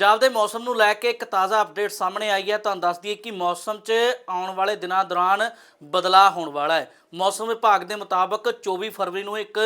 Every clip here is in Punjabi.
ਪੰਜਾਬ ਦੇ ਮੌਸਮ ਨੂੰ ਲੈ ਕੇ ਇੱਕ ਤਾਜ਼ਾ ਅਪਡੇਟ ਸਾਹਮਣੇ ਆਈ ਹੈ। ਤੁਹਾਨੂੰ ਦੱਸ ਦਈਏ ਕਿ ਮੌਸਮ 'ਚ ਆਉਣ ਵਾਲੇ ਦਿਨਾਂ ਦੌਰਾਨ ਬਦਲਾਅ ਹੋਣ ਵਾਲਾ ਹੈ। ਮੌਸਮ ਵਿਭਾਗ ਦੇ ਮੁਤਾਬਕ 24 ਫਰਵਰੀ ਨੂੰ ਇੱਕ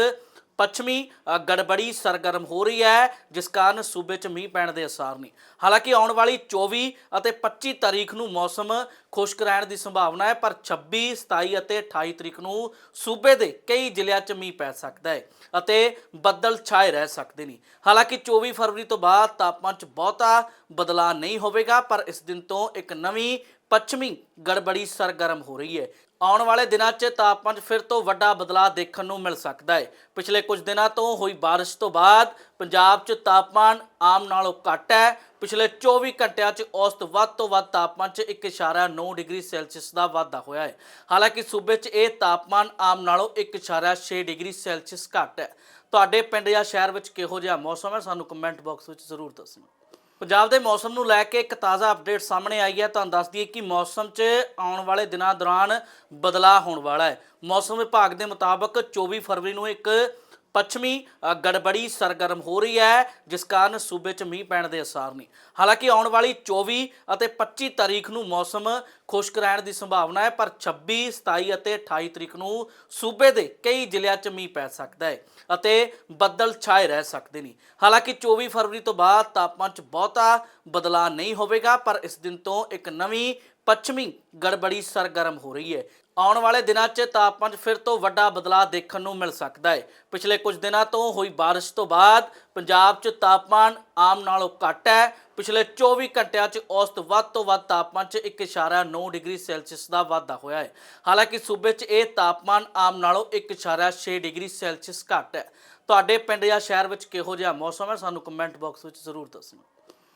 ਪੱਛਮੀ ਅ, ਗੜਬੜੀ ਸਰਗਰਮ ਹੋ ਰਹੀ ਹੈ ਜਿਸ ਕਾਰਨ ਸੂਬੇ 'ਚ ਮੀਂਹ ਪੈਣ ਦੇ ਅਸਾਰ ਨੇ। ਹਾਲਾਂਕਿ ਆਉਣ ਵਾਲੀ 24 ਅਤੇ 25 ਤਾਰੀਖ ਨੂੰ ਮੌਸਮ ਖੁਸ਼ਕ ਰਹਿਣ ਦੀ ਸੰਭਾਵਨਾ ਹੈ, ਪਰ 26 27 ਅਤੇ 28 ਤਰੀਕ ਨੂੰ ਸੂਬੇ ਦੇ ਕਈ ਜ਼ਿਲ੍ਹਿਆਂ 'ਚ ਮੀਂਹ ਪੈ ਸਕਦਾ ਹੈ ਅਤੇ ਬੱਦਲ ਛਾਏ ਰਹਿ ਸਕਦੇ ਨੇ। ਹਾਲਾਂਕਿ 24 ਫਰਵਰੀ ਤੋਂ ਬਾਅਦ ਤਾਪਮਾਨ 'ਚ ਬਹੁਤਾ ਬਦਲਾਅ ਨਹੀਂ ਹੋਵੇਗਾ, ਪਰ ਇਸ ਦਿਨ ਤੋਂ ਇੱਕ ਨਵੀਂ ਪੱਛਮੀ ਗੜਬੜੀ ਸਰਗਰਮ ਹੋ ਰਹੀ ਹੈ। ਆਉਣ ਵਾਲੇ ਦਿਨਾਂ 'ਚ ਤਾਪਮਾਨ 'ਚ ਫਿਰ ਤੋਂ ਵੱਡਾ ਬਦਲਾਅ ਦੇਖਣ ਨੂੰ ਮਿਲ ਸਕਦਾ ਹੈ। ਪਿਛਲੇ ਕੁਝ ਦਿਨਾਂ ਤੋਂ ਹੋਈ ਬਾਰਿਸ਼ ਤੋਂ ਬਾਅਦ ਪੰਜਾਬ 'ਚ ਤਾਪਮਾਨ ਆਮ ਨਾਲੋਂ ਘੱਟ ਹੈ ਪਿਛਲੇ 24 ਘੰਟਿਆਂ 'ਚ ਔਸਤ ਵੱਧ ਤੋਂ ਵੱਧ ਤਾਪਮਾਨ 'ਚ 1.9 ਡਿਗਰੀ ਸੈਲਸੀਅਸ ਦਾ ਵਾਧਾ ਹੋਇਆ ਹੈ। ਹਾਲਾਂਕਿ ਸੂਬੇ 'ਚ ਇਹ ਤਾਪਮਾਨ ਆਮ ਨਾਲੋਂ 1.6 ਡਿਗਰੀ ਸੈਲਸੀਅਸ ਘੱਟ ਹੈ। ਤੁਹਾਡੇ ਪਿੰਡ ਜਾਂ ਸ਼ਹਿਰ ਵਿੱਚ ਕਿਹੋ ਜਿਹਾ ਮੌਸਮ ਹੈ? ਸਾਨੂੰ ਕਮੈਂਟ ਬਾਕਸ ਵਿੱਚ ਜ਼ਰੂਰ ਦੱਸਣਾ। ਪੰਜਾਬ ਦੇ ਮੌਸਮ ਨੂੰ ਲੈ ਕੇ ਇੱਕ ਤਾਜ਼ਾ ਅਪਡੇਟ ਸਾਹਮਣੇ ਆਈ ਹੈ। ਤੁਹਾਨੂੰ ਦੱਸ ਦਈਏ ਕਿ ਮੌਸਮ 'ਚ ਆਉਣ ਵਾਲੇ ਦਿਨਾਂ ਦੌਰਾਨ ਬਦਲਾਅ ਹੋਣ ਵਾਲਾ ਹੈ। ਮੌਸਮ ਵਿਭਾਗ ਦੇ ਮੁਤਾਬਕ 24 ਫਰਵਰੀ ਨੂੰ ਇੱਕ ਪੱਛਮੀ ਗੜਬੜੀ ਸਰਗਰਮ ਹੋ ਰਹੀ ਹੈ, ਜਿਸ ਕਾਰਨ ਸੂਬੇ 'ਚ ਮੀਂਹ ਪੈਣ ਦੇ ਅਸਾਰ ਨੇ। ਹਾਲਾਂਕਿ ਆਉਣ ਵਾਲੀ 24 ਅਤੇ 25 ਤਾਰੀਖ ਨੂੰ ਮੌਸਮ ਖੁਸ਼ਕ ਰਹਿਣ ਦੀ ਸੰਭਾਵਨਾ ਹੈ, ਪਰ 26 27 ਅਤੇ 28 ਤਰੀਕ ਨੂੰ ਸੂਬੇ ਦੇ ਕਈ ਜ਼ਿਲ੍ਹਿਆਂ 'ਚ ਮੀਂਹ ਪੈ ਸਕਦਾ ਹੈ ਅਤੇ ਬੱਦਲ ਛਾਏ ਰਹਿ ਸਕਦੇ ਨੇ। ਹਾਲਾਂਕਿ 24 ਫਰਵਰੀ ਤੋਂ ਬਾਅਦ ਤਾਪਮਾਨ 'ਚ ਬਹੁਤਾ ਬਦਲਾਅ ਨਹੀਂ ਹੋਵੇਗਾ, ਪਰ ਇਸ ਦਿਨ ਤੋਂ ਇੱਕ ਨਵੀਂ ਪੱਛਮੀ ਗੜਬੜੀ ਸਰਗਰਮ ਹੋ ਰਹੀ ਹੈ। ਆਉਣ ਵਾਲੇ ਦਿਨਾਂ 'ਚ ਤਾਪਮਾਨ 'ਚ ਫਿਰ ਤੋਂ ਵੱਡਾ ਬਦਲਾਅ ਦੇਖਣ ਨੂੰ ਮਿਲ ਸਕਦਾ ਹੈ। ਪਿਛਲੇ ਕੁਝ ਦਿਨਾਂ ਤੋਂ ਹੋਈ ਬਾਰਿਸ਼ ਤੋਂ ਬਾਅਦ ਪੰਜਾਬ 'ਚ ਤਾਪਮਾਨ ਆਮ ਨਾਲੋਂ ਘੱਟ ਹੈ। ਪਿਛਲੇ 24 ਘੰਟਿਆਂ 'ਚ ਔਸਤ ਵੱਧ ਤੋਂ ਵੱਧ ਤਾਪਮਾਨ 'ਚ 1.9 ਡਿਗਰੀ ਸੈਲਸੀਅਸ ਦਾ ਵਾਧਾ ਹੋਇਆ ਹੈ। ਹਾਲਾਂਕਿ ਸੂਬੇ 'ਚ ਇਹ ਤਾਪਮਾਨ ਆਮ ਨਾਲੋਂ 1.6 ਡਿਗਰੀ ਸੈਲਸੀਅਸ ਘੱਟ ਹੈ। ਤੁਹਾਡੇ ਪਿੰਡ ਜਾਂ ਸ਼ਹਿਰ ਵਿੱਚ ਕਿਹੋ ਜਿਹਾ ਮੌਸਮ ਹੈ? ਸਾਨੂੰ ਕਮੈਂਟ ਬਾਕਸ ਵਿੱਚ ਜ਼ਰੂਰ ਦੱਸਣਾ।